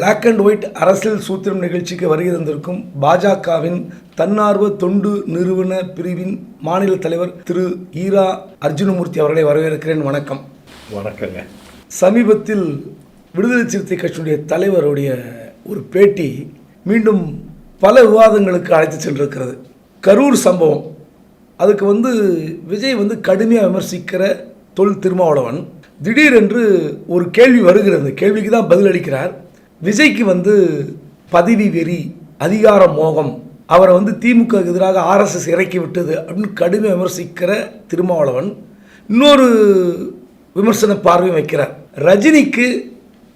Black and white அரசியல் சூத்திரம் நிகழ்ச்சிக்கு வருகை தந்திருக்கும் பாஜகவின் தன்னார்வ தொண்டு நிறுவன பிரிவின் மாநில தலைவர் திரு ஈரா அர்ஜுனமூர்த்தி அவர்களை வரவேற்கிறேன். வணக்கம். வணக்கங்க. சமீபத்தில் விடுதலை சிறுத்தை கட்சியினுடைய தலைவருடைய ஒரு பேட்டி மீண்டும் பல விவாதங்களுக்கு அழைத்து சென்றிருக்கிறது. கரூர் சம்பவம். அதுக்கு வந்து விஜய் வந்து கடுமையாக விமர்சிக்கிற தொல் திருமாவளவன். திடீரென்று ஒரு கேள்வி வருகிறது. கேள்விக்கு தான் பதிலளிக்கிறார் விஜய்க்கு வந்து பதவி வெறி அதிகார மோகம் அவரை வந்து திமுக எதிராக ஆர்எஸ்எஸ் இறக்கி விட்டது அப்படின்னு கடுமை விமர்சிக்கிற திருமாவளவன் இன்னொரு விமர்சன பார்வையும் வைக்கிறார். ரஜினிக்கு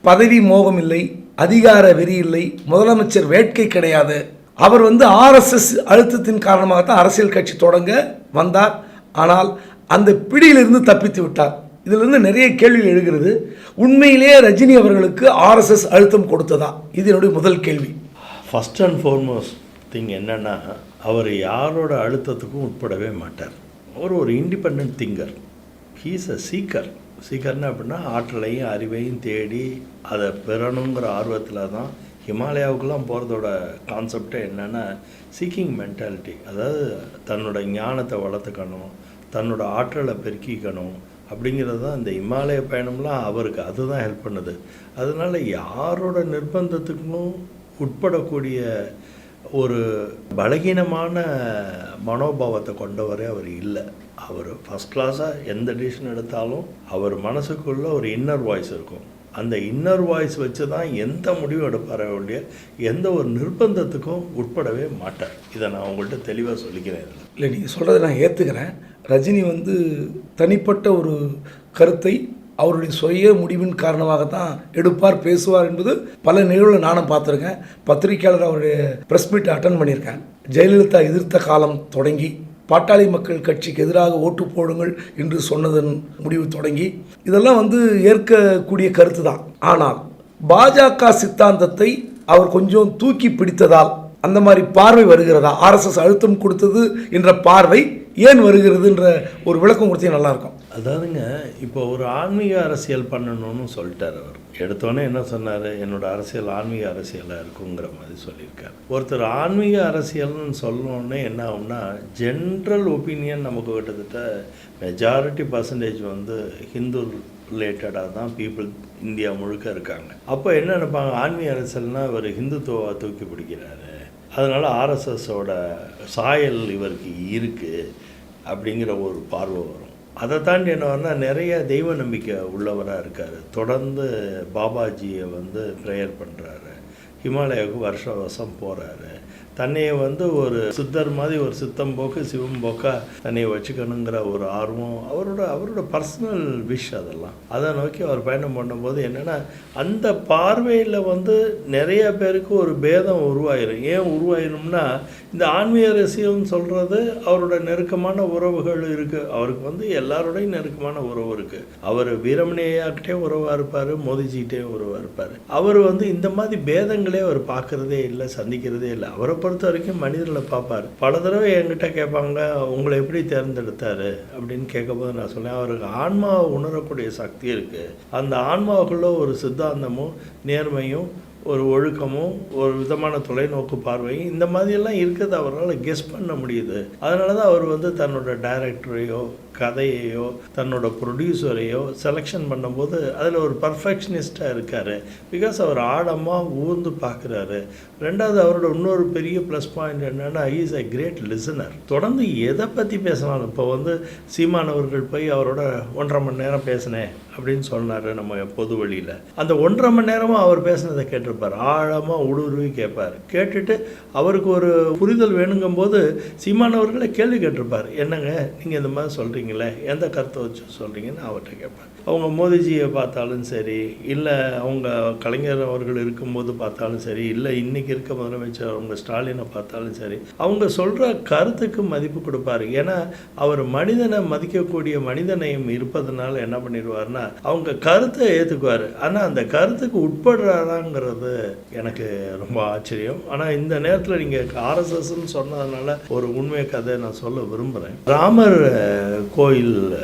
பதவி மோகம் இல்லை அதிகார வெறி இல்லை முதலமைச்சர் வேட்கை கிடையாது. அவர் வந்து ஆர்எஸ்எஸ் அழுத்தத்தின் காரணமாகத்தான் அரசியல் கட்சி தொடங்க வந்தார். ஆனால் அந்த பிடியிலிருந்து தப்பித்து விட்டார். இதிலிருந்து நிறைய கேள்விகள் எழுகிறது. உண்மையிலேயே ரஜினி அவர்களுக்கு ஆர்எஸ்எஸ் அழுத்தம் கொடுத்ததா? இது என்னுடைய முதல் கேள்வி. ஃபஸ்ட் அண்ட் ஃபார்மோஸ்ட் திங் என்னென்னா அவர் யாரோட அழுத்தத்துக்கும் உட்படவே மாட்டார். அவர் ஒரு independent thinker he's a seeker சீக்கர்னு அப்படின்னா ஆற்றலையும் அறிவையும் தேடி அதை பெறணுங்கிற ஆர்வத்தில் தான் ஹிமாலயாவுக்கெல்லாம் போகிறதோட கான்செப்டே என்னென்னா சீக்கிங் மென்டாலிட்டி அதாவது தன்னோட ஞானத்தை வளர்த்துக்கணும் தன்னோட ஆற்றலை பெருக்கிக்கணும் அப்படிங்கிறது தான் இந்த இமாலய பயணம்லாம் அவருக்கு அதுதான் ஹெல்ப் பண்ணுது. அதனால் யாரோட நிர்பந்தத்துக்கும் உட்படக்கூடிய ஒரு பலகீனமான மனோபாவத்தை கொண்டவரே அவர் இல்லை. அவர் ஃபஸ்ட் கிளாஸாக எந்த டிசிஷன் எடுத்தாலும் அவர் மனசுக்குள்ள ஒரு இன்னர் வாய்ஸ் இருக்கும். அந்த இன்னர் வாய்ஸ் வச்சு தான் எந்த முடிவும் எடுப்பார வேண்டிய எந்த ஒரு நிர்பந்தத்துக்கும் உட்படவே மாட்டார். இதை நான் உங்கள்கிட்ட தெளிவாக சொல்லிக்கிறேன் இதில். இல்லை நீங்கள் சொல்கிறத நான் ஏற்றுக்கிறேன் ரஜினி வந்து தனிப்பட்ட ஒரு கருத்தை அவருடைய சுய முடிவின் காரணமாக தான் எடுப்பார் பேசுவார் என்பது பல நிகழ்வில் நானும் பார்த்துருக்கேன். பத்திரிக்கையாளர் அவருடைய ப்ரெஸ் மீட் அட்டன் பண்ணியிருக்கேன். ஜெயலலிதா எதிர்த்த காலம் தொடங்கி பாட்டாளி மக்கள் கட்சிக்கு எதிராக ஓட்டு போடுங்கள் என்று சொன்னதன் முடிவு தொடங்கி இதெல்லாம் வந்து ஏற்கக்கூடிய கருத்து தான் ஆனால் பாஜக சித்தாந்தத்தை அவர் கொஞ்சம் தூக்கி பிடித்ததால் அந்த மாதிரி பார்வை வருகிறதா? ஆர்எஸ்எஸ் அழுத்தம் கொடுத்தது என்ற பார்வை ஏன் வருகிறதுன்ற ஒரு விளக்கம் கொடுத்தா நல்லாயிருக்கும். அதாவதுங்க இப்போ ஒரு ஆன்மீக அரசியல் பண்ணணும்னு சொல்லிட்டார் அவர். எடுத்தோன்னே என்ன சொன்னார்? என்னோட அரசியல் ஆன்மீக அரசியலாக இருக்குங்கிற மாதிரி சொல்லியிருக்காரு. ஒருத்தர் ஆன்மீக அரசியல்னு சொல்லணுன்னே என்ன ஆகும்னா ஜென்ரல் ஒப்பீனியன் நமக்கு கிட்டத்தட்ட மெஜாரிட்டி பர்சன்டேஜ் வந்து ஹிந்து ரிலேட்டடாக தான் பீப்புள் இந்தியா முழுக்க இருக்காங்க. அப்போ என்ன நினைப்பாங்க? ஆன்மீக அரசியல்னால் இவர் ஹிந்துத்துவா தூக்கி பிடிக்கிறாரு. அதனால் ஆர்எஸ்எஸோட சாயல் இவருக்கு இருக்குது அப்படிங்கிற ஒரு பார்வை வரும். அதை தாண்டி என்ன வரனா நிறைய தெய்வ நம்பிக்கை உள்ளவராக இருக்கார். தொடர்ந்து பாபாஜியை வந்து ப்ரேயர் பண்ணுறாரு ஹிமாலயாவுக்கு வருஷ வருஷம் போகிறாரு தன்னையை வந்து ஒரு சித்தர் மாதிரி ஒரு சித்தம் போக்கு சிவம் போக்கா தன்னையை வச்சுக்கணுங்கிற ஒரு ஆர்வம் அவரோட அவரோட பர்சனல் விஷ் அதெல்லாம். அதை நோக்கி அவர் பயணம் பண்ணும்போது என்னென்னா அந்த பார்வையில் வந்து நிறைய பேருக்கு ஒரு பேதம் உருவாயிரும். ஏன் உருவாயிரும்னா இந்த ஆன்மீக ரசிகம்னு சொல்கிறது அவரோட நெருக்கமான உறவுகள் இருக்குது அவருக்கு வந்து எல்லாரோடையும் நெருக்கமான உறவு இருக்குது அவர் வீரமணியாக்கிட்டே உறவாக இருப்பார் மோதிஜிக்கிட்டே உறவாக இருப்பார். அவர் வந்து இந்த மாதிரி பேதங்களே அவர் பார்க்குறதே இல்லை சந்திக்கிறதே இல்லை. அவரை பொறுத்த வரைக்கும் மனிதர்களை பார்ப்பார். பல தடவை என்கிட்ட கேட்பாங்க உங்களை எப்படி தேர்ந்தெடுத்தாரு? அப்படின்னு கேட்கும்போது நான் சொன்னேன் அவருக்கு ஆன்மாவை உணரக்கூடிய சக்தி இருக்குது அந்த ஆன்மாவுக்குள்ள ஒரு சித்தாந்தமும் நேர்மையும் ஒரு ஒழுக்கமும் ஒரு விதமான தொலைநோக்கு பார்வையும் இந்த மாதிரியெல்லாம் இருக்கிறது அவரால் கெஸ் பண்ண முடியுது. அதனால தான் அவர் வந்து தன்னோட டைரக்டரையோ கதையையோ தன்னோட ப்ரொடியூசரையோ செலெக்ஷன் பண்ணும்போது அதில் ஒரு பர்ஃபெக்ஷனிஸ்டாக இருக்கார். பிகாஸ் அவர் ஆழமாக ஊர்ந்து பார்க்குறாரு ரெண்டாவது அவரோட இன்னொரு பெரிய ப்ளஸ் பாயிண்ட் என்னென்னா இஸ் அ கிரேட் லிசனர் தொடர்ந்து எதை பற்றி பேசினாலும் இப்போ வந்து சீமானவர்கள் போய் அவரோட ஒன்றரை மணி நேரம் பேசினேன் அப்படின்னு சொன்னார் நம்ம பொது வழியில். அந்த ஒன்றரை மணி நேரமும் அவர் பேசினதை கேட்டிருப்பார். ஆழமாக உடுருவி கேட்பார். கேட்டுட்டு அவருக்கு ஒரு புரிதல் வேணுங்கும்போது சீமானவர்களை கேள்வி கேட்டிருப்பார். என்னங்க நீங்கள் இந்த மாதிரி சொல்கிறீங்க சொல்கிறீங்களே எந்த கருத்தை வச்சு சொல்கிறீங்கன்னு அவர்கிட்ட கேட்பேன் அவங்க மோதிஜியை பார்த்தாலும் சரி இல்லை அவங்க கலைஞர் அவர்கள் இருக்கும்போது பார்த்தாலும் சரி இல்லை இன்றைக்கி இருக்க முதலமைச்சர் அவங்க ஸ்டாலினை பார்த்தாலும் சரி அவங்க சொல்கிற கருத்துக்கு மதிப்பு கொடுப்பாரு. ஏன்னா அவர் மனிதனை மதிக்கக்கூடிய மனிதனையும் இருப்பதனால என்ன பண்ணிடுவார்னா அவங்க கருத்தை ஏற்றுக்குவார் ஆனால் அந்த கருத்துக்கு உட்படுறாராங்கிறது எனக்கு ரொம்ப ஆச்சரியம். ஆனால் இந்த நேரத்தில் நீங்கள் ஆர்எஸ்எஸ்ன்னு சொன்னதுனால ஒரு உண்மை கதை நான் சொல்ல விரும்புகிறேன் ராமர் கோயில்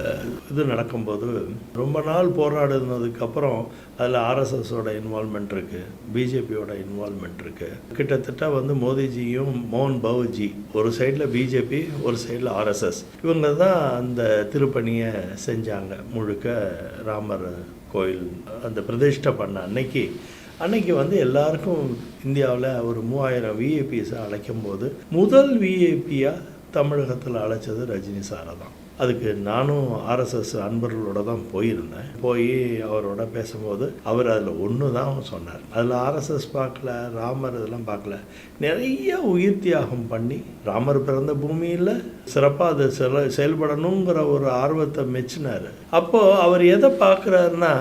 இது நடக்கும்போது ரொம்ப நாள் போராடுனதுக்கப்புறம் அதில் ஆர்எஸ்எஸோட இன்வால்மெண்ட் இருக்குது பிஜேபியோட இன்வால்மெண்ட் இருக்குது கிட்டத்தட்ட வந்து மோடிஜியும் மோகன் பவுஜி ஒரு சைடில் பிஜேபி ஒரு சைடில் ஆர்எஸ்எஸ் இவங்க தான் அந்த திருப்பணியை செஞ்சாங்க முழுக்க ராமர் கோயில் அந்த பிரதிஷ்டை பண்ண அன்னைக்கு. அன்னைக்கு வந்து எல்லாருக்கும் இந்தியாவில் ஒரு மூவாயிரம் விஐபிஸை அழைக்கும் போது முதல் விஐபியாக தமிழகத்தில் அழைச்சது ரஜினி சாரை தான் அதுக்கு நானும் ஆர்எஸ்எஸ் அன்பர்களோட தான் போயிருந்தேன். போய் அவரோட பேசும்போது அவர் அதில் ஒன்று தான் சொன்னார். அதில் ஆர்எஸ்எஸ் பார்க்கல ராமர் இதெல்லாம் பார்க்கல. நிறைய உயிர் தியாகம் பண்ணி ராமர் பிறந்த பூமியில் சிறப்பாக அது செல செயல்படணுங்கிற ஒரு ஆர்வத்தை மெச்சினார். அப்போது அவர் எதை பார்க்குறாருன்னா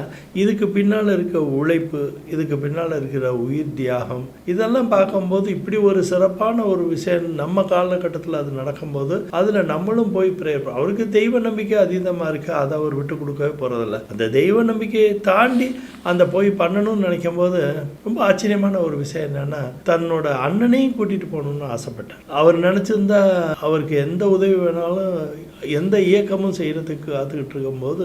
இதுக்கு பின்னால் இருக்க உழைப்பு இதுக்கு பின்னால் இருக்கிற உயிர் தியாகம் இதெல்லாம் பார்க்கும்போது இப்படி ஒரு சிறப்பான ஒரு விஷயம் நம்ம காலகட்டத்தில் அது நடக்கும்போது அதில் நம்மளும் போய் ப்ரேயர் அவருக்கு தெய்வ நம்பிக்கை அதீதமாக இருக்குது அதை அவர் விட்டு கொடுக்கவே போகிறதில்ல அந்த தெய்வ நம்பிக்கையை தாண்டி அந்த போய் பண்ணணும்னு நினைக்கும் போது ரொம்ப ஆச்சரியமான ஒரு விஷயம் என்னென்னா தன்னோட அண்ணனையும் கூட்டிகிட்டு போகணும்னு ஆசைப்பட்டார். அவர் நினச்சிருந்தா அவருக்கு எந்த உதவி வேணாலும் எந்த இயக்கமும் செய்கிறதுக்கு காத்துக்கிட்டு இருக்கும்போது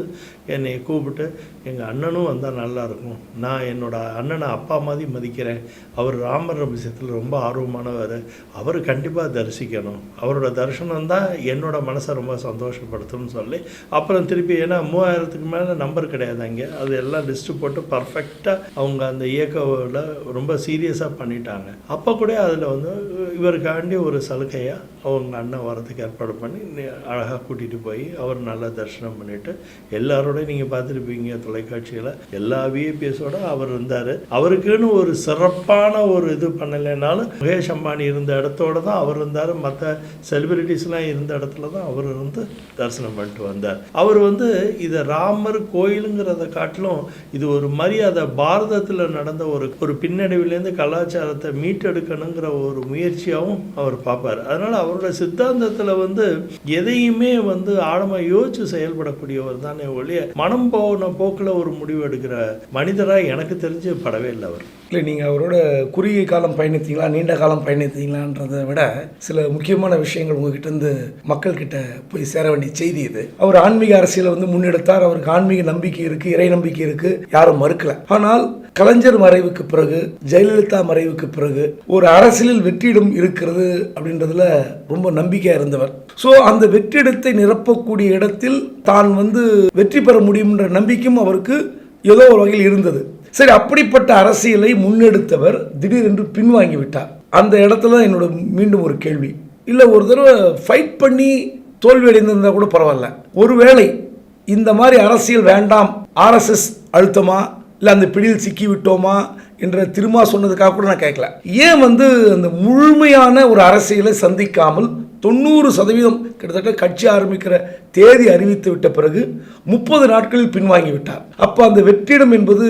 என்னை கூப்பிட்டு எங்கள் அண்ணனும் வந்தால் நல்லா இருக்கும். நான் என்னோட அண்ணனை அப்பா மாதிரி மதிக்கிறேன். அவர் ராமர் விஷயத்தில் ரொம்ப ஆர்வமானவர். அவர் கண்டிப்பாக தரிசிக்கணும். அவரோட தரிசனம் தான் என்னோட மனசை ரொம்ப சந்தோஷப்படுத்தும்னு சொல்லி. அப்புறம் திருப்பி ஏன்னா மூவாயிரத்துக்கு மேலே நம்பர் கிடையாது அங்கே. அது எல்லாம் லிஸ்ட்டு போட்டு பர்ஃபெக்டாக அவங்க அந்த இயக்கவில் ரொம்ப சீரியஸாக பண்ணிட்டாங்க. அப்போ கூட அதில் வந்து இவருக்காண்டி ஒரு சலுகையாக அவங்க அண்ணன் வரதுக்கு ஏற்பாடு பண்ணி அழகாக கூட்டிகிட்டு போய் அவர் நல்லா தரிசனம் பண்ணிட்டு எல்லாரோடையும் நீங்கள் பார்த்துருப்பீங்க தொலைக்காட்சியில். எல்லா விஐபிஎஸோட அவர் இருந்தார். அவருக்குன்னு ஒரு சிறப்பான ஒரு இது பண்ணலைனாலும் முகேஷ் அம்பானி இருந்த இடத்தோட தான் அவர் இருந்தார். மற்ற செலிபிரிட்டிஸ்லாம் இருந்த இடத்துல தான் அவர் இருந்து தரிசனம் பண்ணிட்டு வந்தார். அவர் வந்து இதை ராமர் கோயிலுங்கிறத காட்டிலும் இது ஒரு மரியாதை பாரதத்தில் நடந்த ஒரு ஒரு பின்னடைவிலேருந்து கலாச்சாரத்தை மீட்டெடுக்கணுங்கிற ஒரு முயற்சியாகவும் அவர் பார்ப்பார். அதனால் அவரோட சித்தாந்தத்தில் வந்து எதையுமே வந்து ஆழமாக யோசிச்சு செயல்படக்கூடியவர் தானே ஒழிய மனம் போன போக்கில் ஒரு முடிவு எடுக்கிற மனிதராக எனக்கு தெரிஞ்சு படவே இல்லை அவர். இல்லை நீங்கள் அவரோட குறுகிய காலம் பயணித்தீங்களா நீண்ட காலம் பயணித்தீங்களான்றதை விட சில முக்கியமான விஷயங்கள் உங்ககிட்ட இருந்து மக்கள்கிட்ட போய் சேர வேண்டிய செய்தி இது. அவர் ஆன்மீக அரசியலை வந்து முன்னெடுத்தார். அவருக்கு ஆன்மீக நம்பிக்கை இருக்கு இறை நம்பிக்கை இருக்கு. யாரும் மறுக்கல. ஆனால் கலைஞர் மறைவுக்கு பிறகு ஜெயலலிதா மறைவுக்கு பிறகு ஒரு அரசியலில் வெற்றிடம் இருக்கிறது அப்படின்றதுல ரொம்ப நம்பிக்கையா இருந்தவர். ஸோ அந்த வெற்றிடத்தை நிரப்பக்கூடிய இடத்தில் தான் வந்து வெற்றி பெற முடியும்ன்ற நம்பிக்கையும் அவருக்கு ஏதோ ஒரு வகையில் இருந்தது. சரி அப்படிப்பட்ட அரசியலை முன்னெடுத்தவர் திடீரென்று பின்வாங்கி விட்டார் அந்த இடத்துல தான் என்னோட மீண்டும் ஒரு கேள்வி. இல்லை ஒரு தடவை ஃபைட் பண்ணி தோல்வி அடைந்திருந்தா கூட பரவாயில்ல. ஒருவேளை இந்த மாதிரி அரசியல் வேண்டாம் ஆர்எஸ்எஸ் அழுத்தமா? இல்லை அந்த பிடியில் சிக்கி விட்டோமா என்ற திருமா சொன்னதுக்காக கூட நான் கேட்கல. ஏன் வந்து அந்த முழுமையான ஒரு அரசியலை சந்திக்காமல் தொண்ணூறு சதவீதம் கிட்டத்தட்ட கட்சி ஆரம்பிக்கிற தேதி அறிவித்து விட்ட பிறகு முப்பது நாட்களில் பின்வாங்கி விட்டார் அப்போ அந்த வெற்றிடம் என்பது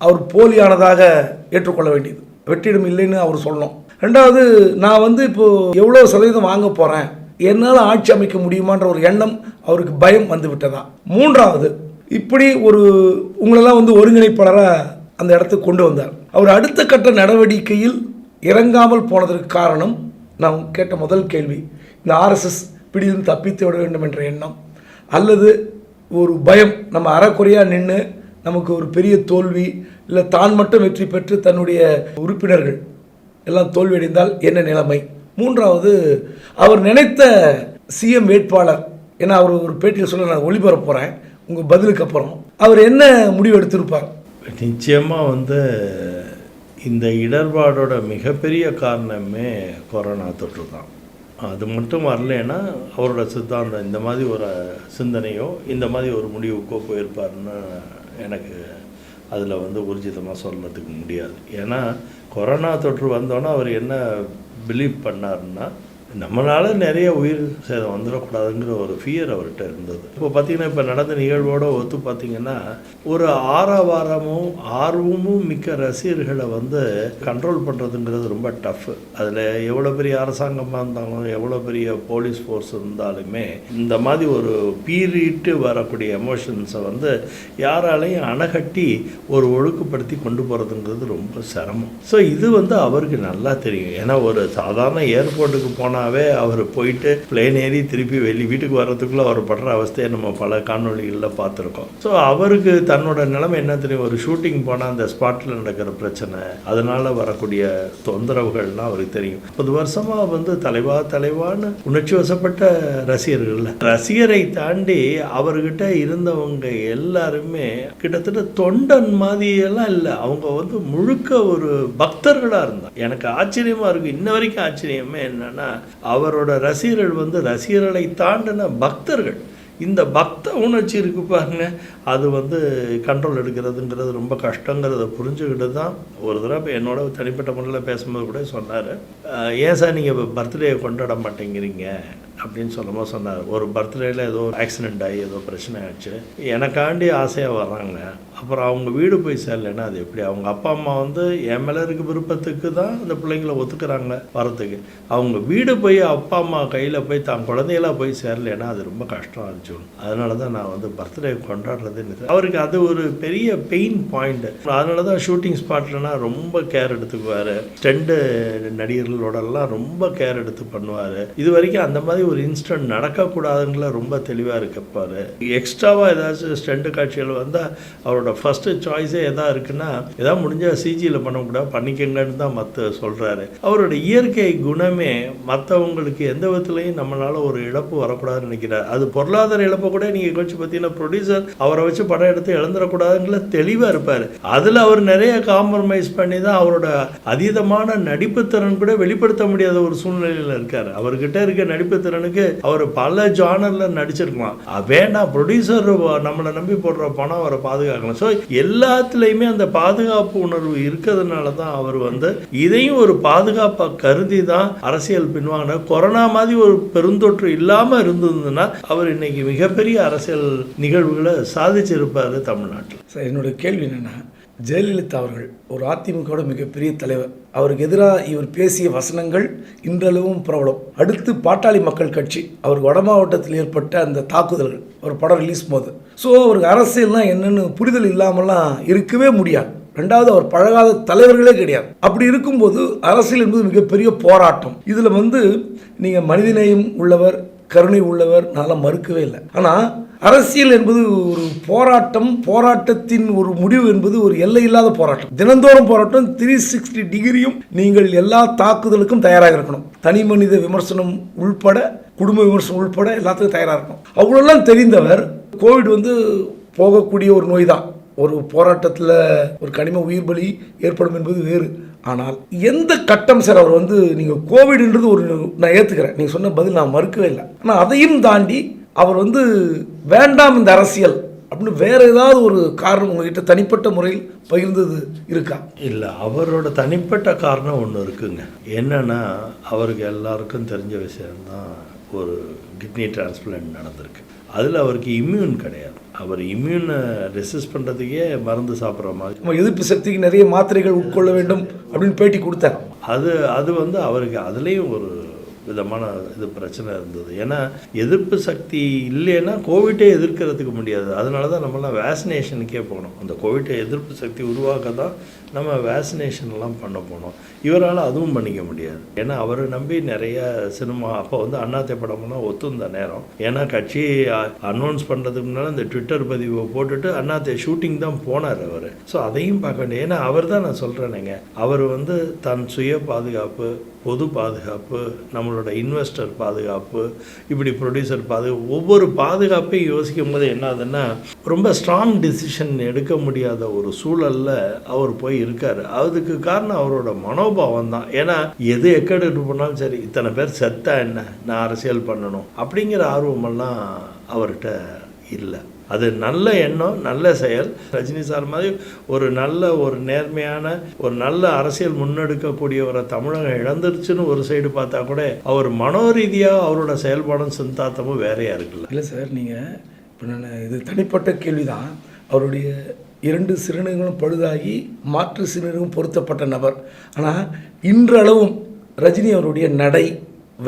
அவர் போலியானதாக ஏற்றுக்கொள்ள வேண்டியது. வெற்றிடம் இல்லைன்னு அவர் சொல்லணும். ரெண்டாவது நான் வந்து இப்போ எவ்வளோ சதவீதம் வாங்க போகிறேன் என்னால் ஆட்சி அமைக்க முடியுமான்ற ஒரு எண்ணம் அவருக்கு பயம் வந்து விட்டதா? மூன்றாவது இப்படி ஒரு உங்களெல்லாம் வந்து ஒருங்கிணைப்பாளராக அந்த இடத்துக்கு கொண்டு வந்தார். அவர் அடுத்த கட்ட நடவடிக்கையில் இறங்காமல் போனதற்கு காரணம் நான் கேட்ட முதல் கேள்வி இந்த ஆர்எஸ்எஸ் பிடியிலிருந்து தப்பித்து விட வேண்டும் என்ற எண்ணம் அல்லது ஒரு பயம் நம்ம அறக்குறையாக நின்று நமக்கு ஒரு பெரிய தோல்வி இல்லை தான் மட்டும் வெற்றி பெற்று தன்னுடைய உறுப்பினர்கள் எல்லாம் தோல்வியடைந்தால் என்ன நிலைமை? மூன்றாவது அவர் நினைத்த சிஎம் வேட்பாளர் ஏன்னா அவர் ஒரு பேட்டியில் சொல்ல நான் ஒளிபரப்ப போகிறேன் உங்கள் பதிலுக்கு அப்புறம். அவர் என்ன முடிவு எடுத்திருப்பார்? நிச்சயமாக வந்து இந்த இடர்பாடோட மிகப்பெரிய காரணமே கொரோனா தொற்று தான் அது மட்டும் வரலைன்னா அவரோட சித்தாந்தம் இந்த மாதிரி ஒரு சிந்தனையோ இந்த மாதிரி ஒரு முடிவுக்கோ போயிருப்பாருன்னு எனக்கு அதில் வந்து ஊர்ஜிதமாக சொல்கிறதுக்கு முடியாது. ஏன்னா கொரோனா தொற்று வந்தோன்னே அவர் என்ன பிலீவ் பண்ணார்னா நம்மளால் நிறைய உயிர் சேதம் வந்துடக்கூடாதுங்கிற ஒரு ஃபியர் அவர்கிட்ட இருந்தது. இப்போ பார்த்தீங்கன்னா இப்போ நடந்த நிகழ்வோடு ஒத்து பார்த்தீங்கன்னா ஒரு ஆரவாரமும் ஆர்வமும் மிக்க ரசிகர்களை வந்து கண்ட்ரோல் பண்ணுறதுங்கிறது ரொம்ப டஃப் அதில் எவ்வளோ பெரிய அரசாங்கமாக இருந்தாலும் எவ்வளோ பெரிய போலீஸ் ஃபோர்ஸ் இருந்தாலுமே இந்த மாதிரி ஒரு பீரிட்டு வரக்கூடிய எமோஷன்ஸை வந்து யாராலையும் அணகட்டி ஒரு ஒழுக்குப்படுத்தி கொண்டு போகிறதுங்கிறது ரொம்ப சிரமம். ஸோ இது வந்து அவருக்கு நல்லா தெரியும். ஏன்னா ஒரு சாதாரண ஏர்போர்ட்டுக்கு போனால் போனாவே அவர் போயிட்டு பிளேன் ஏறி திருப்பி வெளி வீட்டுக்கு வர்றதுக்குள்ளே அவர் படுற அவஸ்தையை நம்ம பல காணொளிகளில் பார்த்துருக்கோம். ஸோ அவருக்கு தன்னோட நிலைமை என்ன தெரியும்? ஒரு ஷூட்டிங் போனால் அந்த ஸ்பாட்டில் நடக்கிற பிரச்சனை அதனால வரக்கூடிய தொந்தரவுகள்லாம் அவருக்கு தெரியும். முப்பது வருஷமாக வந்து தலைவா தலைவான்னு உணர்ச்சி வசப்பட்ட ரசிகர்கள் ரசிகரை தாண்டி அவர்கிட்ட இருந்தவங்க எல்லாருமே கிட்டத்தட்ட தொண்டன் மாதிரியெல்லாம் இல்லை. அவங்க வந்து முழுக்க ஒரு பக்தர்களாக இருந்தாங்க. எனக்கு ஆச்சரியமாக இருக்கு. இன்ன வரைக்கும் ஆச்சரியமே என்னன்னா அவரோட ரசிகர்கள் வந்து ரசிகர்களை தாண்டின பக்தர்கள். இந்த பக்த உணர்ச்சி இருக்கு பாருங்க. அது வந்து கண்ட்ரோல் எடுக்கிறதுங்கிறது ரொம்ப கஷ்டங்கிறத புரிஞ்சுக்கிட்டு தான் ஒரு தடவை என்னோட தனிப்பட்ட முறையில் பேசும்போது கூட சொன்னார். ஏன் சார் நீங்கள் பர்த்டே கொண்டாட மாட்டேங்கிறீங்க? அப்படின்னு சொல்லும்போது சொன்னார். ஒரு பர்த்டேயில் ஏதோ ஆக்சிடெண்ட் ஆகி ஏதோ பிரச்சனை ஆயிடுச்சு எனக்காண்டி ஆசையாக வர்றாங்க. அப்புறம் அவங்க வீடு போய் சேரலைன்னா அது எப்படி? அவங்க அப்பா அம்மா வந்து என் மேலே இருக்க விருப்பத்துக்கு தான் அந்த பிள்ளைங்கள ஒத்துக்கிறாங்க வரத்துக்கு அவங்க வீடு போய் அப்பா அம்மா கையில் போய் தான் குழந்தைகளாக போய் சேரலைன்னா அது ரொம்ப கஷ்டம் இருந்துச்சு அதனால தான் நான் வந்து பர்த்டே கொண்டாடுறது அவருக்கு அது ஒரு பெரிய பெயின் பாயிண்ட் அதனால தான் ஷூட்டிங் ஸ்பாட்லனா ரொம்ப கேர் எடுத்துக்குவார். ஸ்டெண்டு நடிகர்களோடலாம் ரொம்ப கேர் எடுத்து பண்ணுவார். இது வரைக்கும் அந்த மாதிரி ஒரு இன்ஸ்டன்ட் நடக்கக்கூடாதுங்கள ரொம்ப தெளிவாக இருக்கப்பார் எக்ஸ்ட்ராவாக ஏதாச்சும் ஸ்டெண்டு காட்சிகள் வந்தால் அவரோட ஃபஸ்ட்டு சாய்ஸே எதா இருக்குன்னா எதாவது முடிஞ்சால் சிஜியில் பண்ணக்கூடாது பண்ணிக்கங்கன்னு தான் மற்ற சொல்கிறாரு அவரோட இயற்கை குணமே மற்றவங்களுக்கு எந்த விதத்துலையும் நம்மளால் ஒரு இழப்பு வரக்கூடாதுன்னு நினைக்கிறார். அது பொருளாதார இழப்பை கூட நீங்கள் கொஞ்சம் பார்த்தீங்கன்னா ப்ரொடியூசர் அவரை வச்சு படம் எடுத்து இழந்துடக்கூடாதுங்கள தெளிவாக இருப்பார். அதில் அவர் நிறைய காம்ப்ரமைஸ் பண்ணி தான் அவரோட அதீதமான நடிப்பு திறன் கூட வெளிப்படுத்த முடியாத ஒரு சூழ்நிலையில் இருக்கார். அவர்கிட்ட இருக்க நடிப்பு சந்திரனுக்கு அவர் பல ஜானரில் நடிச்சிருக்கலாம். வேண்டாம் ப்ரொடியூசர் நம்மளை நம்பி போடுற பணம் அவரை பாதுகாக்கலாம். ஸோ எல்லாத்துலேயுமே அந்த பாதுகாப்பு உணர்வு இருக்கிறதுனால தான் அவர் வந்து இதையும் ஒரு பாதுகாப்பாக கருதி தான் அரசியல் பின்வாங்கின கொரோனா மாதிரி ஒரு பெருந்தொற்று இல்லாமல் இருந்ததுன்னா அவர் இன்னைக்கு மிகப்பெரிய அரசியல் நிகழ்வுகளை சாதிச்சிருப்பார் தமிழ்நாட்டில். சார் என்னோட கேள்வி என்னென்னா ஜெயலலிதா அவர்கள் ஒரு அதிமுகவோட மிகப்பெரிய தலைவர். அவருக்கு எதிராக இவர் பேசிய வசனங்கள் இன்றளவும் பிரபலம். அடுத்து பாட்டாளி மக்கள் கட்சி. அவர் வட மாவட்டத்தில் ஏற்பட்ட அந்த தாக்குதல்கள். ஒரு படம் ரிலீஸ் போது. ஸோ அவருக்கு அரசியல்னால் என்னென்னு புரிதல் இல்லாமலாம் இருக்கவே முடியாது. ரெண்டாவது அவர் பழகாத தலைவர்களே கிடையாது. அப்படி இருக்கும்போது அரசியல் என்பது மிகப்பெரிய போராட்டம். இதில் வந்து நீங்கள் மனிதநேயம் உள்ளவர் கருணை உள்ளவர் நான் மறுக்கவே இல்லை. ஆனால் அரசியல் என்பது ஒரு போராட்டம் போராட்டத்தின் ஒரு முடிவு என்பது ஒரு எல்லை இல்லாத போராட்டம். தினந்தோறும் போராட்டம் த்ரீ சிக்ஸ்டி டிகிரியும் நீங்கள் எல்லா தாக்குதலுக்கும் தயாராக இருக்கணும். தனி மனித விமர்சனம் உள்பட குடும்ப விமர்சனம் உள்பட எல்லாத்துக்கும் தயாராக இருக்கணும். அவ்வளோலாம் தெரிந்தவர் கோவிட் வந்து போகக்கூடிய ஒரு நோய் தான். ஒரு போராட்டத்தில் ஒரு கனிம உயிர் பலி ஏற்படும் என்பது வேறு. ஆனால் எந்த கட்டம் சார் அவர் வந்து நீங்கள் கோவிட்ன்றது ஒரு நான் ஏற்றுக்கிறேன் நீங்கள் சொன்ன பதில் நான் மறுக்கவே இல்லை. ஆனால் அதையும் தாண்டி அவர் வந்து வேண்டாம் இந்த அரசியல் அப்படின்னு வேற ஏதாவது ஒரு காரணம் உங்ககிட்ட தனிப்பட்ட முறையில் பகிர்ந்தது இருக்கா? இல்லை அவரோட தனிப்பட்ட காரணம் ஒன்று இருக்குங்க. என்னன்னா அவருக்கு எல்லாருக்கும் தெரிஞ்ச விஷயம்தான் ஒரு கிட்னி டிரான்ஸ்பிளான்ட் நடந்திருக்கு. அதில் அவருக்கு இம்யூன் கிடையாது. அவர் இம்யூனை ரெசிஸ்ட் பண்ணுறதுக்கே மருந்து சாப்பிட்ற மாதிரி. நம்ம எதிர்ப்பு சக்திக்கு நிறைய மாத்திரைகள் உட்கொள்ள வேண்டும் அப்படின்னு பேட்டி கொடுத்தார். அது அது வந்து அவருக்கு அதுலேயும் ஒரு விதமான இது பிரச்சனை இருந்தது. ஏன்னா எதிர்ப்பு சக்தி இல்லைன்னா கோவிட்டே எதிர்க்கிறதுக்கு முடியாது. அதனால தான் நம்மளாம் வேக்சினேஷனுக்கே போனோம். அந்த கோவிட்டை எதிர்ப்பு சக்தி உருவாக்க தான் நம்ம வேக்சினேஷன்லாம் பண்ண போனோம். இவரால் அதுவும் பண்ணிக்க முடியாது. ஏன்னா அவரை நம்பி நிறைய சினிமா அப்போ வந்து அண்ணாத்தை படம்லாம் ஒத்துந்த நேரம். ஏன்னா கட்சி அனௌன்ஸ் பண்ணுறதுக்கு முன்னால் இந்த ட்விட்டர் பதிவை போட்டுட்டு அண்ணாத்தை ஷூட்டிங் தான் போனார் அவர். ஸோ அதையும் பார்க்க வேண்டிய ஏன்னா அவர் தான் நான் சொல்கிறேனுங்க அவர் வந்து தன் சுய பாதுகாப்பு பொது பாதுகாப்பு நம்மளோட இன்வெஸ்டர் பாதுகாப்பு இப்படி ப்ரொடியூசர் பாதுகாப்பு ஒவ்வொரு பாதுகாப்பையும் யோசிக்கும் போது என்ன ஆகுதுன்னா ரொம்ப ஸ்ட்ராங் டிசிஷன் எடுக்க முடியாத ஒரு சூழல்ல அவர் போய் இருக்காரு. அதுக்கு காரணம் அவரோட மனோபாவம் தான். ஏன்னா எது எக்கெடுட்டு பண்ணாலும் சரி இத்தனை பேர் செத்தா என்ன? நான் அரசியல் பண்ணணும். அப்படிங்கிற ஆர்வமெல்லாம் அவர்கிட்ட இல்லை. அது நல்ல எண்ணம் நல்ல செயல். ரஜினி சார் மாதிரி ஒரு நல்ல ஒரு நேர்மையான ஒரு நல்ல அரசியல் முன்னெடுக்கக்கூடியவரை தமிழகம் இழந்துருச்சுன்னு ஒரு சைடு பார்த்தா கூட அவர் மனோரீதியாக அவரோட செயல்பாடும் சிந்தாத்தமும் வேறையாக இருக்குல்ல. இல்லை சார் நீங்கள் இப்போ நான் இது தனிப்பட்ட கேள்விதான். அவருடைய இரண்டு சிறுநீர்களும் பழுதாகி மாற்று சிறுநீரும் பொருத்தப்பட்ட நபர். ஆனால் இன்றளவும் ரஜினி அவருடைய நடை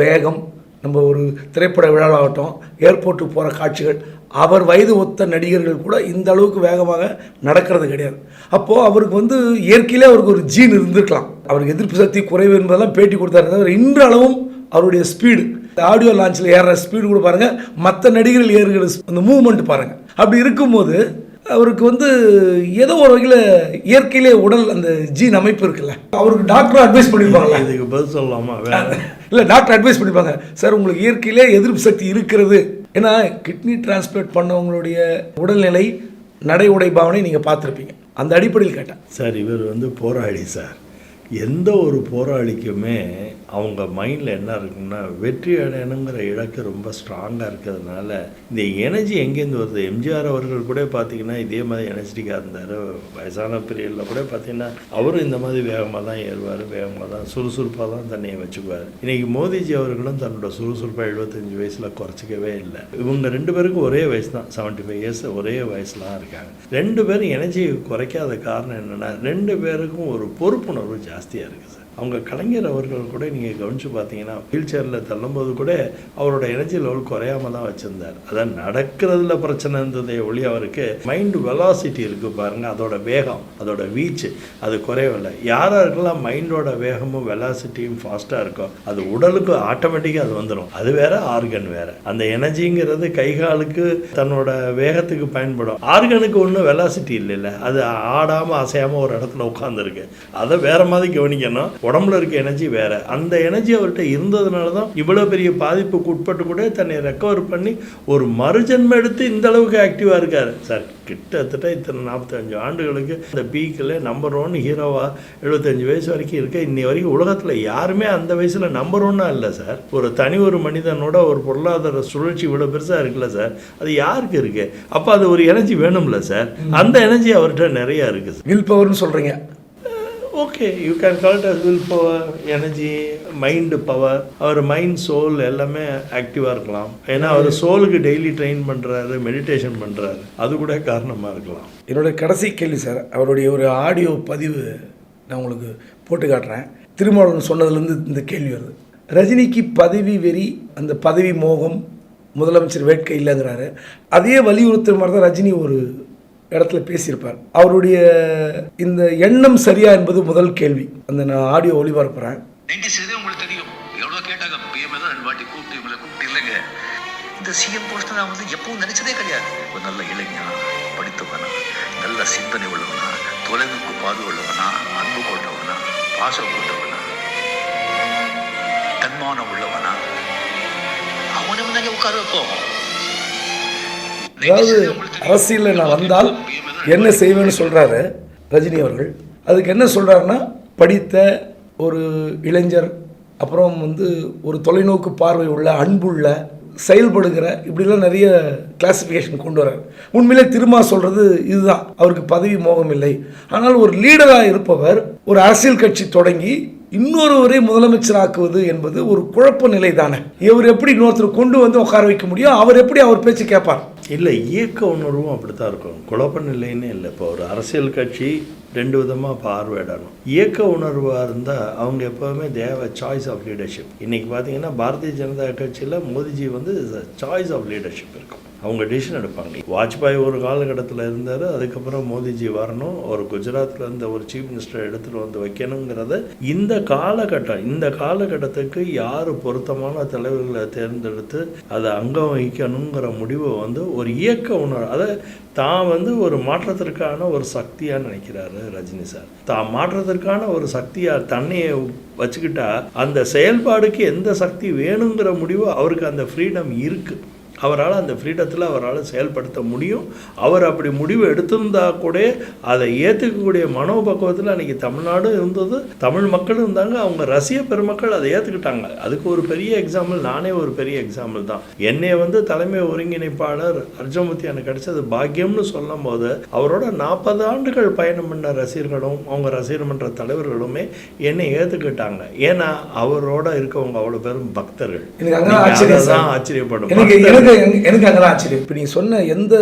வேகம் நம்ம ஒரு திரைப்பட விழாவாகட்டும் ஏர்போர்ட்டுக்கு போகிற காட்சிகள் அவர் வயது ஒத்த நடிகர்கள் கூட இந்த அளவுக்கு வேகமாக நடக்கிறது கிடையாது. அப்போது அவருக்கு வந்து இயற்கையிலே அவருக்கு ஒரு ஜீன் இருந்திருக்கலாம். அவருக்கு எதிர்ப்பு சக்தி குறைவு என்பதெல்லாம் பேட்டி கொடுத்தாரு. தவிர இன்றளவும் அவருடைய ஸ்பீடு ஆடியோ லான்ச்சில் ஏறுற ஸ்பீடு கூட பாருங்கள் மற்ற நடிகர்கள் ஏறுகிற அந்த மூவ்மெண்ட் பாருங்கள் அப்படி இருக்கும்போது அவருக்கு வந்து ஏதோ ஒரு வகையில் இயற்கையிலே உடல் அந்த ஜீன் அமைப்பு இருக்குல்ல அவருக்கு டாக்டர் அட்வைஸ் பண்ணியிருப்பாங்களா இதுக்கு பதில் சொல்லலாமா? இல்லை டாக்டர் அட்வைஸ் பண்ணிப்பாங்க சார் உங்களுக்கு இயற்கையிலே எதிர்ப்பு சக்தி இருக்கிறது. ஏன்னா கிட்னி டிரான்ஸ்பிளேட் பண்ணவங்களுடைய உடல்நிலை நடை உடை பாவனை நீங்கள் பார்த்துருப்பீங்க. அந்த அடிப்படையில் கேட்டேன். சார் இவர் வந்து போராளி சார். எந்த ஒரு போராளிக்குமே அவங்க மைண்டில் என்ன இருக்குன்னா வெற்றி அடையணுங்கிற இலக்கு ரொம்ப ஸ்ட்ராங்காக இருக்கிறதுனால இந்த எனர்ஜி எங்கேருந்து வருது? எம்ஜிஆர் அவர்கள் கூட பார்த்தீங்கன்னா இதே மாதிரி எனர்ஜிட்டிக்காக இருந்தார். வயசான பீரியடில் கூட பார்த்தீங்கன்னா அவரும் இந்த மாதிரி வேகமாக தான் ஏறுவார் வேகமாக தான் சுறுசுறுப்பாக தான் தண்ணியை வச்சுக்குவார். இன்றைக்கி மோதிஜி அவர்களும் தன்னோட சுறுசுறுப்பாக எழுபத்தஞ்சு வயசில் குறைச்சிக்கவே இல்லை. இவங்க ரெண்டு பேருக்கும் ஒரே வயசு தான். செவன்ட்டி ஃபைவ் இயர்ஸ் ஒரே வயசுலாம் இருக்காங்க. ரெண்டு பேரும் எனர்ஜி குறைக்காத காரணம் என்னென்னா ரெண்டு பேருக்கும் ஒரு பொறுப்புணர்வு ஜாஸ்தியாக இருக்குது சார் அவங்க கலைஞர் அவர்கள் கூட நீங்கள் கவனித்து பார்த்தீங்கன்னா வீல் சேரில் தள்ளும்போது கூட அவரோட எனர்ஜி லெவல் குறையாம தான் வச்சுருந்தார். அதான் நடக்கிறதுல பிரச்சனை இருந்ததே ஒளி அவருக்கு. மைண்டு வெலாசிட்டி இருக்குது பாருங்கள் அதோட வேகம் அதோட வீச்சு அது குறையவில்லை. யாராருக்கெல்லாம் மைண்டோட வேகமும் வெலாசிட்டியும் ஃபாஸ்ட்டாக இருக்கோ அது உடலுக்கு ஆட்டோமேட்டிக்காக அது வந்துடும் அது வேற ஆர்கன் வேற. அந்த எனர்ஜிங்கிறது கை காலுக்கு தன்னோட வேகத்துக்கு பயன்படும். ஆர்கனுக்கு ஒன்றும் வெலாசிட்டி இல்லைல்ல. அது ஆடாமல் அசையாமல் ஒரு இடத்துல உட்காந்துருக்கு அதை வேற மாதிரி கவனிக்கணும். உடம்புல இருக்க எனர்ஜி வேற. அந்த எனர்ஜி அவர்கிட்ட இருந்ததுனால தான் இவ்வளோ பெரிய பாதிப்புக்கு உட்பட்டு கூட தன்னை ரெக்கவர் பண்ணி ஒரு மறுஜன்மம் எடுத்து இந்த அளவுக்கு ஆக்டிவாக இருக்காரு. சார் கிட்டத்தட்ட இத்தனை நாற்பத்தஞ்சு ஆண்டுகளுக்கு இந்த பீக்கில் நம்பர் ஒன் ஹீரோவாக எழுபத்தஞ்சு வயசு வரைக்கும் இருக்க. இன்னி வரைக்கும் உலகத்தில் யாருமே அந்த வயசில் நம்பர் ஒன்னாக இல்லை சார். ஒரு தனி ஒரு மனிதனோட ஒரு பொருளாதார சுழற்சி இவ்வளோ பெருசாக இருக்குல்ல சார். அது யாருக்கு இருக்கு? அப்போ அது ஒரு எனர்ஜி வேணும்ல சார். அந்த எனர்ஜி அவர்கிட்ட நிறையா இருக்குது வில் பவர்னு சொல்கிறீங்க okay you can call as will power energy mind power our mind soul எல்லாமே ஆக்டிவாக இருக்கலாம். ஏன்னா அவர் சோலுக்கு டெய்லி ட்ரெயின் பண்ணுறாரு மெடிடேஷன் பண்ணுறாரு அது கூட காரணமாக இருக்கலாம். என்னுடைய கடைசி கேள்வி சார் அவருடைய ஒரு ஆடியோ பதிவு நான் உங்களுக்கு போட்டு காட்டுறேன். திருமாவளவன் சொன்னதுலேருந்து இந்த கேள்வி வருது. ரஜினிக்கு பதவி வெறி அந்த பதவி மோகம் முதலமைச்சர் வேட்கை இல்லைங்கிறாரு. அதே வலியுறுத்துற மாதிரி தான் ரஜினி ஒரு இடத்துல பேசியிருப்பார். அவருடைய இந்த எண்ணம் சரியா என்பது முதல் கேள்வி. அந்த நான் ஆடியோ ஒளிபரப்புறேன் நைன்டி சிக்ஸ்லேயே உங்களுக்கு தெரியும். எவ்வளோ கேட்டாங்க. பிஎம் தான் வாட்டி கூப்பிட்டு இவங்களை கூப்பிட்டு இல்லைங்க. இந்த சிஎம் போஸ்ட் நான் வந்து எப்பவும் நினைச்சதே கிடையாது. ஒரு நல்ல இளைஞனா படித்தவனா நல்ல சிந்தனை உள்ளவனா தொலைவுக்கு பாது உள்ளவனா அன்பு கொண்டவனா பாசம் கொண்டவனா தன்மானம் உள்ளவனா. அவனும் வந்து உட்கார வைப்போம். அதாவது அரசியலில் நான் வந்தால் என்ன செய்வேன்னு சொல்கிறாரு ரஜினி அவர்கள். அதுக்கு என்ன சொல்கிறாருன்னா படித்த ஒரு இளைஞர் அப்புறம் வந்து ஒரு தொலைநோக்கு பார்வை உள்ள அன்புள்ள செயல்படுகிற இப்படிலாம் நிறைய கிளாசிஃபிகேஷன் கொண்டு வரார் உண்மையிலே திருமா சொல்கிறது இதுதான். அவருக்கு பதவி மோகம் இல்லை. ஆனால் ஒரு லீடராக இருப்பவர் ஒரு அரசியல் கட்சி தொடங்கி இன்னொருவரை முதலமைச்சராக்குவது என்பது ஒரு குழப்ப நிலை தானே இவர் எப்படி இன்னொருத்தர் கொண்டு வந்து உட்கார வைக்க முடியும்? அவர் எப்படி அவர் பேச்சு கேட்பார்? இல்லை இயக்க உணர்வும் அப்படித்தான் இருக்கும் குழப்ப நிலைன்னு இல்லை. இப்போ ஒரு அரசியல் கட்சி ரெண்டு விதமாக பார்வையிடணும். இயக்க உணர்வாக இருந்தால் அவங்க எப்போவுமே தேவ சாய்ஸ் ஆஃப் லீடர்ஷிப் இன்றைக்கி பார்த்தீங்கன்னா பாரதிய ஜனதா கட்சியில் மோதிஜி வந்து சாய்ஸ் ஆஃப் லீடர்ஷிப் இருக்கும் அவங்க டிசிஷன் எடுப்பாங்க. வாஜ்பாய் ஒரு காலகட்டத்தில் இருந்தார் அதுக்கப்புறம் மோடிஜி வரணும் ஒரு குஜராத்தில் இருந்த ஒரு சீஃப் மினிஸ்டர் எடுத்துகிட்டு வந்து வைக்கணுங்கிறத இந்த காலகட்டம் இந்த காலகட்டத்துக்கு யார் பொருத்தமான தலைவர்களை தேர்ந்தெடுத்து அதை அங்கம் வகிக்கணுங்கிற முடிவை வந்து ஒரு இயக்க உணர்வு அதை தான் வந்து ஒரு மாற்றத்திற்கான ஒரு சக்தியாக நினைக்கிறாரு ரஜினி சார். தான் மாற்றத்திற்கான ஒரு சக்தியாக தன்னையை வச்சுக்கிட்டா அந்த செயல்பாடுக்கு எந்த சக்தி வேணுங்கிற முடிவு அவருக்கு அந்த ஃப்ரீடம் இருக்குது அவரால் அந்த ஃப்ரீடத்தில் அவரால் செயல்படுத்த முடியும். அவர் அப்படி முடிவு எடுத்திருந்தா கூட அதை ஏற்றுக்கக்கூடிய மனோபக்குவத்தில் அன்றைக்கி தமிழ்நாடும் இருந்தது. தமிழ் மக்களும் இருந்தாங்க. அவங்க ரசிக பெருமக்கள் அதை ஏற்றுக்கிட்டாங்க அதுக்கு ஒரு பெரிய எக்ஸாம்பிள் நானே ஒரு பெரிய எக்ஸாம்பிள் தான். என்னை வந்து தலைமை ஒருங்கிணைப்பாளர் அர்ஜுமூர்த்தி எனக்கு கிடைச்சது பாக்கியம்னு சொல்லும் போது அவரோட நாற்பது ஆண்டுகள் பயணம் பண்ண ரசிகர்களும் அவங்க ரசிகர் மன்ற தலைவர்களுமே என்னை ஏற்றுக்கிட்டாங்க ஏன்னா அவரோட இருக்கவங்க அவ்வளோ பேரும் பக்தர்கள். தான் ஆச்சரியப்படும். எனக்கு எனக்கு அங்கதான் ஆச்சரியம். இப்போ நீங்கள் சொன்ன எந்த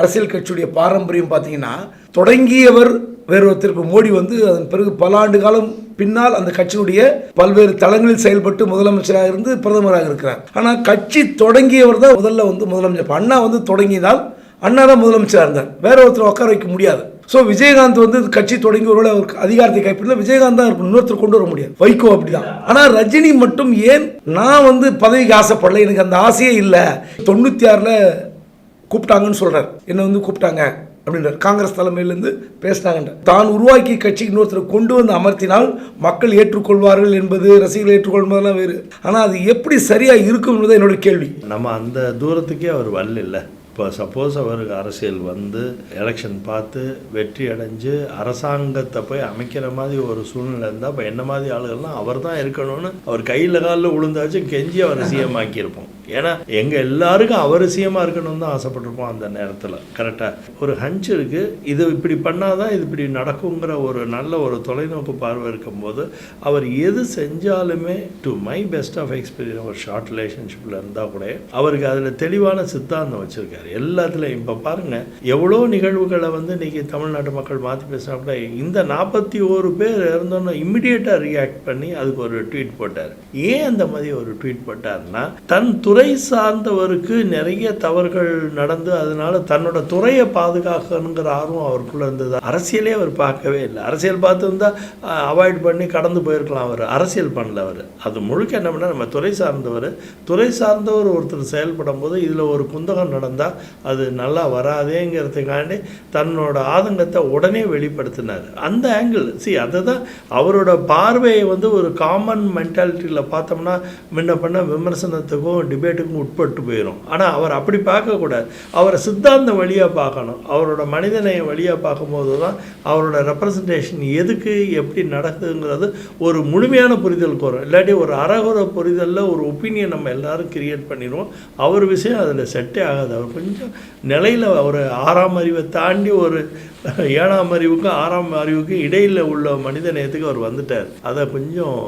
அரசியல் கட்சியுடைய பாரம்பரியம் பார்த்தீங்கன்னா தொடங்கியவர் வேறு இப்போ மோடி வந்து அதன் பிறகு பல ஆண்டு காலம் பின்னால் அந்த கட்சியினுடைய பல்வேறு தளங்களில் செயல்பட்டு முதலமைச்சராக இருந்து பிரதமராக இருக்கிறார். ஆனால் கட்சி தொடங்கியவர் தான் முதல்ல வந்து முதலமைச்சர். அண்ணா வந்து தொடங்கினால் அண்ணா தான் முதலமைச்சராக இருந்தார். வேற ஒருத்தர் உட்கார வைக்க முடியாது. ஸோ விஜயகாந்த் வந்து கட்சி தொடங்கி ஒருவேளை அவர் அதிகாரத்தை கைப்பற்றினா விஜயகாந்த் தான் இன்னொருத்தர் கொண்டு வர முடியாது. வைகோ அப்படிதான். ஆனால் ரஜினி மட்டும் ஏன் நான் வந்து பதவிக்கு ஆசைப்படல? எனக்கு அந்த ஆசையே இல்லை. தொண்ணூற்றி ஆறில் கூப்பிட்டாங்கன்னு சொல்கிறார் என்னை வந்து கூப்பிட்டாங்க அப்படின்றார். காங்கிரஸ் தலைமையிலேருந்து பேசினாங்கன்ற. தான் உருவாக்கிய கட்சிக்கு இன்னொருத்தரை கொண்டு வந்து அமர்த்தினால் மக்கள் ஏற்றுக்கொள்வார்கள் என்பது ரசிகர்கள் ஏற்றுக்கொள்வதெல்லாம் வேறு. ஆனால் அது எப்படி சரியாக இருக்கும் என்பது என்னோட கேள்வி. நம்ம அந்த தூரத்துக்கே அவர் வரல இப்போ சப்போஸ் அவருக்கு அரசியல் வந்து எலெக்ஷன் பார்த்து வெற்றி அடைஞ்சு அரசாங்கத்தை போய் அமைக்கிற மாதிரி ஒரு சூழ்நிலை இருந்தால் இப்போ என்ன மாதிரி ஆளுகள்லாம் அவர் தான் இருக்கணும்னு அவர் கையில் காலில் விழுந்தாச்சு கெஞ்சி அவர் சிஎம் ஆக்கியிருப்போம். ஏன்னா எங்கள் எல்லாருக்கும் அவர் சிஎம்மாக இருக்கணும்னு தான் ஆசைப்பட்டிருப்போம் அந்த நேரத்தில். கரெக்டாக ஒரு ஹஞ்ச் இருக்குது இது இப்படி பண்ணாதான் இது இப்படி நடக்குங்கிற ஒரு நல்ல ஒரு தொலைநோக்கு பார்வை இருக்கும்போது அவர் எது செஞ்சாலுமே do my best of experience ஒரு ஷார்ட் ரிலேஷன்ஷிப்பில் இருந்தால் கூட அவருக்கு அதில் தெளிவான சித்தாந்தம் வச்சுருக்காரு. எல்லாத்துலேயும். இப்போ பாருங்கள் எவ்வளோ நிகழ்வுகளை வந்து இன்றைக்கி தமிழ்நாட்டு மக்கள் மாற்றி பேசினா கூட இந்த நாற்பத்தி ஓரு பேர் இருந்தோன்னா இம்மிடியேட்டாக ரியாக்ட் பண்ணி அதுக்கு ஒரு ட்வீட் போட்டார். ஏன் அந்த மாதிரி ஒரு ட்வீட் போட்டார்னா தன் துறை சார்ந்தவருக்கு நிறைய தவறுகள் நடந்து அதனால தன்னோட துறையை பாதுகாக்கணுங்கிற ஆர்வம் அவருக்குள்ளே இருந்தது. அரசியலே அவர் பார்க்கவே இல்லை. அரசியல் பார்த்துருந்தா அவாய்ட் பண்ணி கடந்து போயிருக்கலாம் அவர். அரசியல் பண்ணல அவர். அது முழுக்க என்ன பண்ணால் நம்ம துறை சார்ந்தவர். துறை சார்ந்தவர் ஒருத்தர் செயல்படும் போது இதில் ஒரு குந்தகம் நடந்தால் அது நல்லா வராதேங்கிறதுக்காண்டி தன்னோட ஆதங்கத்தை உடனே வெளிப்படுத்தினார். அந்த ஆங்கிள் சி அதை தான் அவரோட பார்வையை வந்து ஒரு காமன் மென்டாலிட்டியில் பார்த்தோம்னா முன்ன பண்ண விமர்சனத்துக்கும் டிபேட்டுக்கும் உட்பட்டு போயிடும் ஆனால் அவர் அப்படி பார்க்கக்கூடாது அவரை சித்தாந்த வழியாக பார்க்கணும். அவரோட மனிதநேய வழியாக பார்க்கும்போது தான் அவரோட ரெப்ரசன்டேஷன் எதுக்கு எப்படி நடக்குதுங்கிறது ஒரு முழுமையான புரிதலுக்கு வரும் இல்லாட்டி ஒரு அரகுர புரிதலில் ஒரு ஒப்பீனியன் நம்ம எல்லாரும் கிரியேட் பண்ணிடுவோம். அவர் விஷயம் அதில் செட்டே ஆகாது. அவர் கொஞ்சம் நிலையில் ஒரு ஆறாம் அறிவை தாண்டி ஒரு ஏழாம் அறிவுக்கும் ஆறாம் அறிவுக்கும் இடையில் உள்ள மனித நேயத்துக்கு அவர் வந்துட்டார். அதை கொஞ்சம்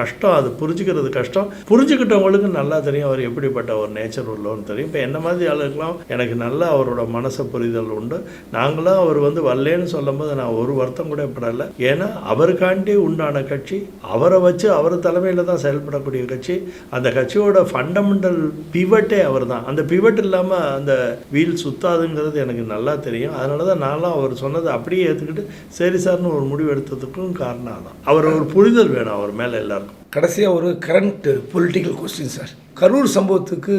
கஷ்டம் அது புரிஞ்சுக்கிறது கஷ்டம். புரிஞ்சுக்கிட்டவங்களுக்கு நல்லா தெரியும் அவர் எப்படிப்பட்ட ஒரு நேச்சர் உள்ளோன்னு தெரியும். இப்போ என்ன மாதிரி ஆளுக்கெல்லாம் எனக்கு நல்லா அவரோட மனசை புரிதல் உண்டு. நாங்களும் அவர் வந்து வரலேன்னு சொல்லும்போது நான் ஒரு வருத்தம் கூட படலை. ஏன்னா அவருக்காண்டி உண்டான கட்சி அவரை வச்சு அவர் தலைமையில் தான் செயல்படக்கூடிய கட்சி. அந்த கட்சியோட ஃபண்டமெண்டல் பிவட்டே அவர் தான் அந்த பிவட் இல்லாமல் அந்த வீல் சுத்தாதுங்கிறது எனக்கு நல்லா தெரியும். அதனால தான் நானும் அவர் சொன்னதை அப்படியே ஏற்றுக்கிட்டு சரி சார்னு ஒரு முடிவு எடுத்ததுக்கும் காரணம் தான் அவர் ஒரு புரிதல் வேணும் அவர் மேலே எல்லாருக்கும். கடைசியாக ஒரு current political question sir Karur சம்பவத்துக்கு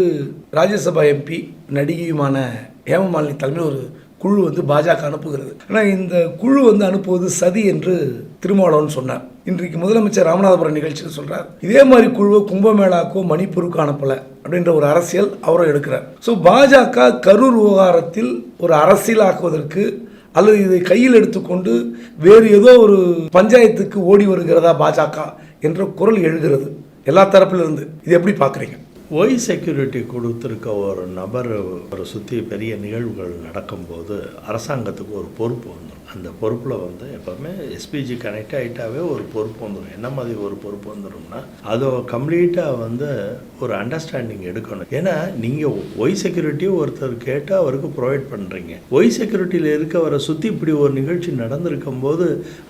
ராஜ்யசபா எம்பி நடிகையுமான ஹேமமாலினி தலைமையில் ஒரு குழு வந்து பாஜக அனுப்புகிறது. ஆனால் இந்த குழு வந்து அனுப்புவது சதி என்று திருமாவளவன் சொன்னார். இன்றைக்கு முதலமைச்சர் ராமநாதபுரம் நிகழ்ச்சியில் சொல்கிறார் இதே மாதிரி குழுவை கும்பமேளாக்கோ மணிப்பூருக்கோ அனுப்பல அப்படின்ற ஒரு அரசியல் அவரும் எடுக்கிறார். ஸோ பாஜக கரூர் விவகாரத்தில் ஒரு அரசியலாக்குவதற்கு அல்லது இதை கையில் எடுத்துக்கொண்டு வேறு ஏதோ ஒரு பஞ்சாயத்துக்கு ஓடி வருகிறதா பாஜக? என்ற குரல் எழுகிறது எல்லா தரப்பிலிருந்து. இது எப்படி பார்க்குறீங்க? ஒய் செக்யூரிட்டி கொடுத்துருக்க ஒரு நபர் ஒரு சுற்றி பெரிய நிகழ்வுகள் நடக்கும்போது அரசாங்கத்துக்கு ஒரு பொறுப்பு வந்துடும் அந்த பொறுப்பில் வந்து எப்போவுமே எஸ்பிஜி கனெக்ட் ஆகிட்டாவே ஒரு பொறுப்பு வந்துடும் என்ன மாதிரி ஒரு பொறுப்பு வந்துடும்னா அதை கம்ப்ளீட்டாக வந்து ஒரு அண்டர்ஸ்டாண்டிங் எடுக்கணும். ஏன்னா நீங்கள் ஒய் செக்யூரிட்டி ஒருத்தர் கேட்டு அவருக்கு ப்ரொவைட் பண்ணுறீங்க ஒய் செக்யூரிட்டியில் இருக்கவரை சுற்றி இப்படி ஒரு நிகழ்ச்சி நடந்திருக்கும் போது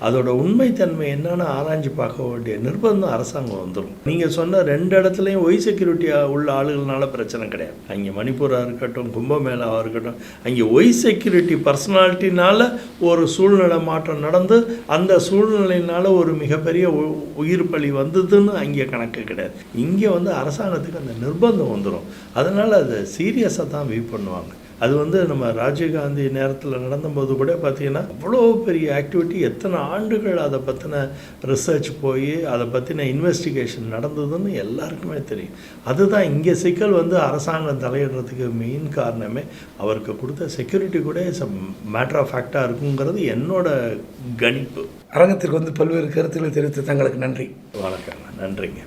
அதோட உண்மைத்தன்மை என்னன்னு ஆராய்ஞ்சு பார்க்க வேண்டிய நிர்பந்தம் அரசாங்கம் வந்துடும் நீங்கள் சொன்ன ரெண்டு இடத்துலையும் ஒய் செக்யூரிட்டி உள்ள ஆளுகள்னால பிரச்சனை கிடையாது. அங்கே மணிப்பூராக இருக்கட்டும் கும்பமேளாவாக இருக்கட்டும் அங்கே ஒய் செக்யூரிட்டி பர்சனாலிட்டினால ஒரு சூழ்நிலை மாற்றம் நடந்து அந்த சூழ்நிலையினால் ஒரு மிகப்பெரிய உ- உயிர் பலி வந்ததுன்னு அங்கே கணக்கு கிடையாது. இங்கே வந்து அரசாங்கத்துக்கு அந்த நிர்பந்தம் வந்துடும் அதனால் அதை சீரியஸாக தான் வியூ பண்ணுவாங்க. அது வந்து நம்ம ராஜீவ்காந்தி நேரத்தில் நடந்தபோது கூட பார்த்தீங்கன்னா அவ்வளோ பெரிய ஆக்டிவிட்டி எத்தனை ஆண்டுகள் அதை பற்றின ரிசர்ச் போய் அதை பற்றின இன்வெஸ்டிகேஷன் நடந்ததுன்னு எல்லாருக்குமே தெரியும். அதுதான் இங்கே சிக்கல் வந்து அரசாங்கம் தலையிடுறதுக்கு மெயின் காரணமே. அவருக்கு கொடுத்த செக்யூரிட்டி கூட இஸ் மேட்டர் ஆஃப் ஃபேக்டாக இருக்குங்கிறது என்னோட கணிப்பு. அரங்கத்திற்கு வந்து பல்வேறு கருத்துக்களை தெரிவித்து தங்களுக்கு நன்றி. வணக்கங்க நன்றிங்க.